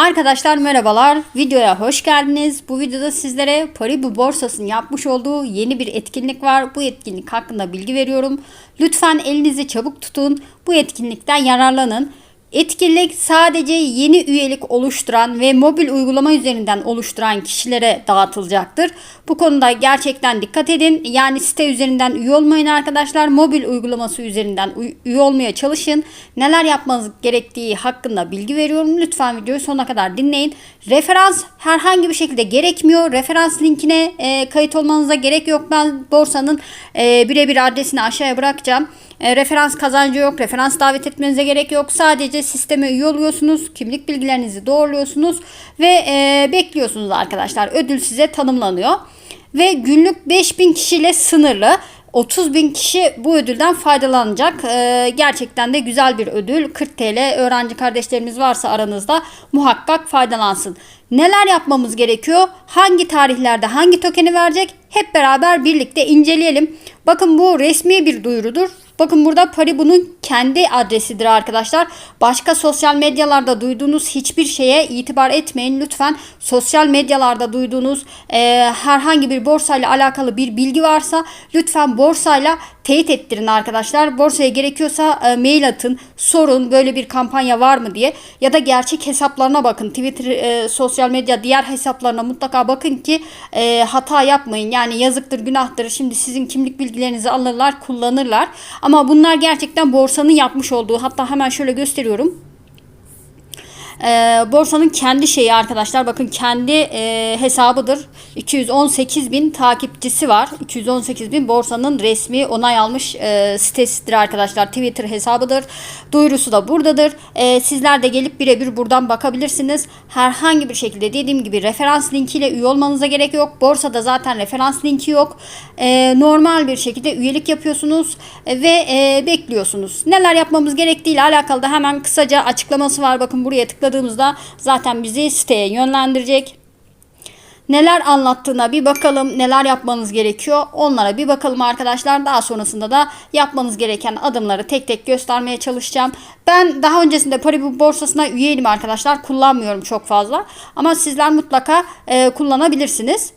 Arkadaşlar merhabalar. Videoya hoş geldiniz. Bu videoda sizlere Paribu borsasının yapmış olduğu yeni bir etkinlik var. Bu etkinlik hakkında bilgi veriyorum. Lütfen elinizi çabuk tutun. Bu etkinlikten yararlanın. Etkinlik sadece yeni üyelik oluşturan ve mobil uygulama üzerinden oluşturan kişilere dağıtılacaktır. Bu konuda gerçekten dikkat edin. Yani site üzerinden üye olmayın arkadaşlar. Mobil uygulaması üzerinden üye olmaya çalışın. Neler yapmanız gerektiği hakkında bilgi veriyorum. Lütfen videoyu sonuna kadar dinleyin. Referans herhangi bir şekilde gerekmiyor. Referans linkine e, kayıt olmanıza gerek yok. Ben borsanın e, birebir adresini aşağıya bırakacağım. E, referans kazancı yok. Referans davet etmenize gerek yok. Sadece sisteme üye oluyorsunuz. Kimlik bilgilerinizi doğruluyorsunuz ve e, bekliyorsunuz arkadaşlar. Ödül size tanımlanıyor. Ve günlük 5000 kişiyle sınırlı. 30 bin kişi bu ödülden faydalanacak. Ee, gerçekten de güzel bir ödül. 40 TL öğrenci kardeşlerimiz varsa aranızda muhakkak faydalansın. Neler yapmamız gerekiyor? Hangi tarihlerde hangi tokeni verecek? Hep beraber birlikte inceleyelim. Bakın bu resmi bir duyurudur. Bakın burada Paribu'nun kendi adresidir arkadaşlar. Başka sosyal medyalarda duyduğunuz hiçbir şeye itibar etmeyin. Lütfen sosyal medyalarda duyduğunuz e, herhangi bir borsayla alakalı bir bilgi varsa lütfen borsayla teyit ettirin arkadaşlar. Borsaya gerekiyorsa e, mail atın, sorun böyle bir kampanya var mı diye ya da gerçek hesaplarına bakın. Twitter, e, sosyal medya diğer hesaplarına mutlaka bakın ki e, hata yapmayın. Yani yazıktır, günahtır. Şimdi sizin kimlik bilgilerinizi alırlar, kullanırlar. Ama bunlar gerçekten borsanın yapmış olduğu. Hatta hemen şöyle gösteriyorum. E, borsanın kendi şeyi arkadaşlar bakın kendi e, hesabıdır. 218 bin takipçisi var. 218 bin borsanın resmi onay almış e, sitesidir arkadaşlar. Twitter hesabıdır. Duyurusu da buradadır. E, sizler de gelip birebir buradan bakabilirsiniz. Herhangi bir şekilde dediğim gibi referans linkiyle üye olmanıza gerek yok. Borsada zaten referans linki yok. E, normal bir şekilde üyelik yapıyorsunuz ve e, bekliyorsunuz. Neler yapmamız gerektiği ile alakalı da hemen kısaca açıklaması var. Bakın buraya tıkladığımızda zaten bizi siteye yönlendirecek neler anlattığına bir bakalım. Neler yapmanız gerekiyor onlara bir bakalım arkadaşlar. Daha sonrasında da yapmanız gereken adımları tek tek göstermeye çalışacağım. Ben daha öncesinde Paribu borsasına üyeydim arkadaşlar. Kullanmıyorum çok fazla. Ama sizler mutlaka e, kullanabilirsiniz.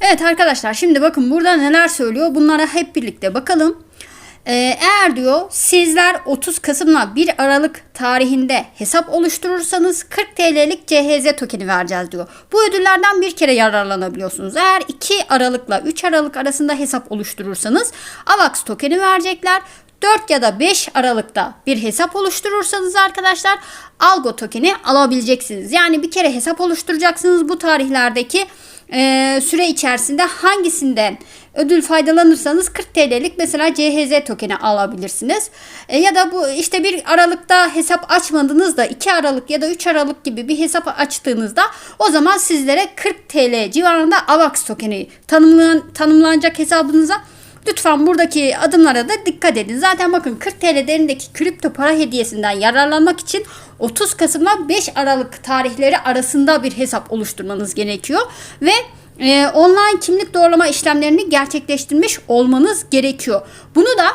Evet arkadaşlar şimdi bakın burada neler söylüyor. Bunlara hep birlikte bakalım. Ee, eğer diyor sizler 30 Kasım'la 1 Aralık tarihinde hesap oluşturursanız 40 TL'lik CHZ tokeni vereceğiz diyor. Bu ödüllerden bir kere yararlanabiliyorsunuz. Eğer 2 Aralık'la 3 Aralık arasında hesap oluşturursanız AVAX tokeni verecekler. 4 ya da 5 Aralık'ta bir hesap oluşturursanız arkadaşlar Algo tokeni alabileceksiniz. Yani bir kere hesap oluşturacaksınız bu tarihlerdeki e, süre içerisinde hangisinden ödül faydalanırsanız 40 TL'lik mesela CHZ tokeni alabilirsiniz. E, ya da bu işte bir Aralık'ta hesap açmadınız da 2 Aralık ya da 3 Aralık gibi bir hesap açtığınızda o zaman sizlere 40 TL civarında AVAX tokeni tanımlan, tanımlanacak hesabınıza Lütfen buradaki adımlara da dikkat edin. Zaten bakın 40 TL değerindeki kripto para hediyesinden yararlanmak için 30 Kasım'la 5 Aralık tarihleri arasında bir hesap oluşturmanız gerekiyor. Ve e, online kimlik doğrulama işlemlerini gerçekleştirmiş olmanız gerekiyor. Bunu da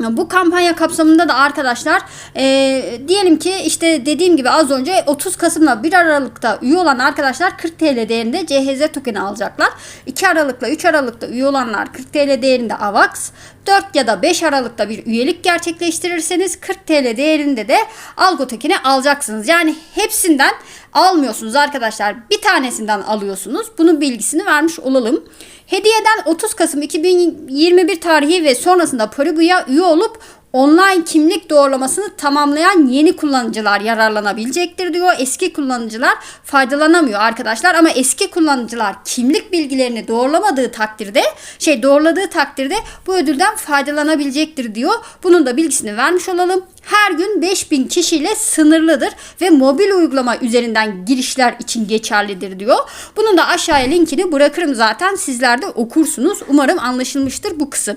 bu kampanya kapsamında da arkadaşlar e, diyelim ki işte dediğim gibi az önce 30 Kasım'la 1 Aralık'ta üye olan arkadaşlar 40 TL değerinde CHZ tokeni alacaklar. 2 Aralık'la 3 Aralık'ta üye olanlar 40 TL değerinde AVAX 4 ya da 5 Aralık'ta bir üyelik gerçekleştirirseniz 40 TL değerinde de algo tokeni alacaksınız. Yani hepsinden almıyorsunuz arkadaşlar. Bir tanesinden alıyorsunuz. Bunun bilgisini vermiş olalım. Hediyeden 30 Kasım 2021 tarihi ve sonrasında Paribu'ya üye olup online kimlik doğrulamasını tamamlayan yeni kullanıcılar yararlanabilecektir diyor. Eski kullanıcılar faydalanamıyor arkadaşlar ama eski kullanıcılar kimlik bilgilerini doğrulamadığı takdirde şey doğruladığı takdirde bu ödülden faydalanabilecektir diyor. Bunun da bilgisini vermiş olalım. Her gün 5000 kişiyle sınırlıdır ve mobil uygulama üzerinden girişler için geçerlidir diyor. Bunun da aşağıya linkini bırakırım zaten sizler de okursunuz. Umarım anlaşılmıştır bu kısım.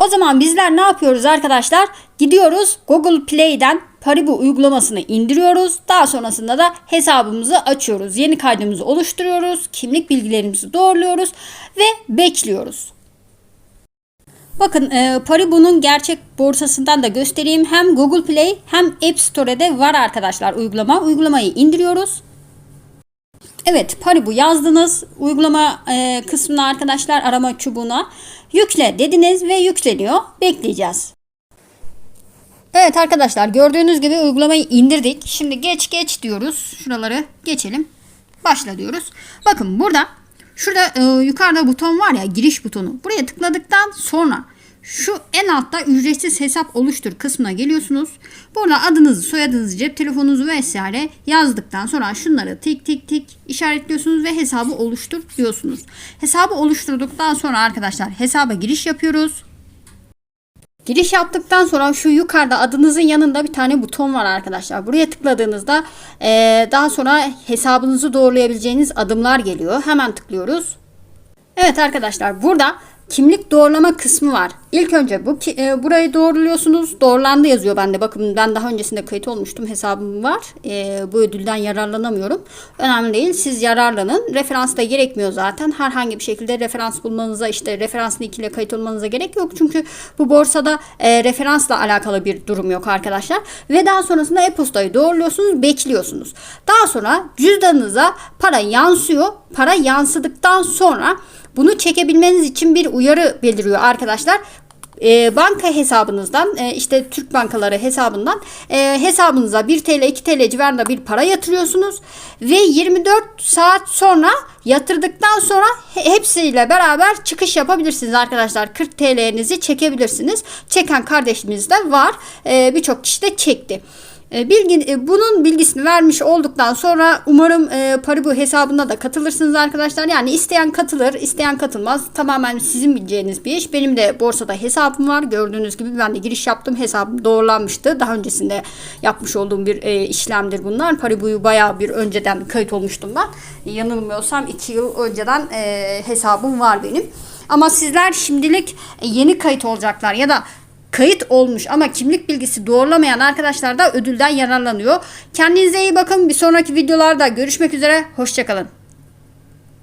O zaman bizler ne yapıyoruz arkadaşlar? Gidiyoruz Google Play'den Paribu uygulamasını indiriyoruz. Daha sonrasında da hesabımızı açıyoruz. Yeni kaydımızı oluşturuyoruz. Kimlik bilgilerimizi doğruluyoruz ve bekliyoruz. Bakın e, Paribu'nun gerçek borsasından da göstereyim. Hem Google Play hem App Store'de var arkadaşlar uygulama. Uygulamayı indiriyoruz. Evet Paribu yazdınız. Uygulama e, kısmına arkadaşlar arama çubuğuna yükle dediniz ve yükleniyor. Bekleyeceğiz. Evet arkadaşlar gördüğünüz gibi uygulamayı indirdik. Şimdi geç geç diyoruz. Şuraları geçelim. Başla diyoruz. Bakın burada şurada e, yukarıda buton var ya giriş butonu. Buraya tıkladıktan sonra şu en altta ücretsiz hesap oluştur kısmına geliyorsunuz. Burada adınızı, soyadınızı, cep telefonunuzu vesaire yazdıktan sonra şunları tik tik tik işaretliyorsunuz ve hesabı oluştur diyorsunuz. Hesabı oluşturduktan sonra arkadaşlar hesaba giriş yapıyoruz. Giriş yaptıktan sonra şu yukarıda adınızın yanında bir tane buton var arkadaşlar. Buraya tıkladığınızda eee, daha sonra hesabınızı doğrulayabileceğiniz adımlar geliyor. Hemen tıklıyoruz. Evet arkadaşlar burada kimlik doğrulama kısmı var. İlk önce bu e, burayı doğruluyorsunuz. Doğrulandı yazıyor bende. Bakın ben daha öncesinde kayıt olmuştum. Hesabım var. E, bu ödülden yararlanamıyorum. Önemli değil. Siz yararlanın. Referans da gerekmiyor zaten. Herhangi bir şekilde referans bulmanıza işte referans link ile kayıt olmanıza gerek yok. Çünkü bu borsada e, referansla alakalı bir durum yok arkadaşlar. Ve daha sonrasında e-postayı doğruluyorsunuz. Bekliyorsunuz. Daha sonra cüzdanınıza para yansıyor. Para yansıdıktan sonra bunu çekebilmeniz için bir uyarı beliriyor arkadaşlar. E, banka hesabınızdan e, işte Türk bankaları hesabından e, hesabınıza 1 TL 2 TL civarında bir para yatırıyorsunuz ve 24 saat sonra yatırdıktan sonra he- hepsiyle beraber çıkış yapabilirsiniz arkadaşlar 40 TL'nizi çekebilirsiniz çeken kardeşimiz de var E, birçok kişi de çekti. E, Bilgi, e, bunun bilgisini vermiş olduktan sonra umarım e, Paribu hesabına da katılırsınız arkadaşlar. Yani isteyen katılır, isteyen katılmaz. Tamamen sizin bileceğiniz bir iş. Benim de borsada hesabım var. Gördüğünüz gibi ben de giriş yaptım. Hesabım doğrulanmıştı. Daha öncesinde yapmış olduğum bir e, işlemdir bunlar. Paribu'yu bayağı bir önceden kayıt olmuştum ben. Yanılmıyorsam 2 yıl önceden e, hesabım var benim. Ama sizler şimdilik e, yeni kayıt olacaklar ya da kayıt olmuş ama kimlik bilgisi doğrulamayan arkadaşlar da ödülden yararlanıyor. Kendinize iyi bakın. Bir sonraki videolarda görüşmek üzere. Hoşçakalın.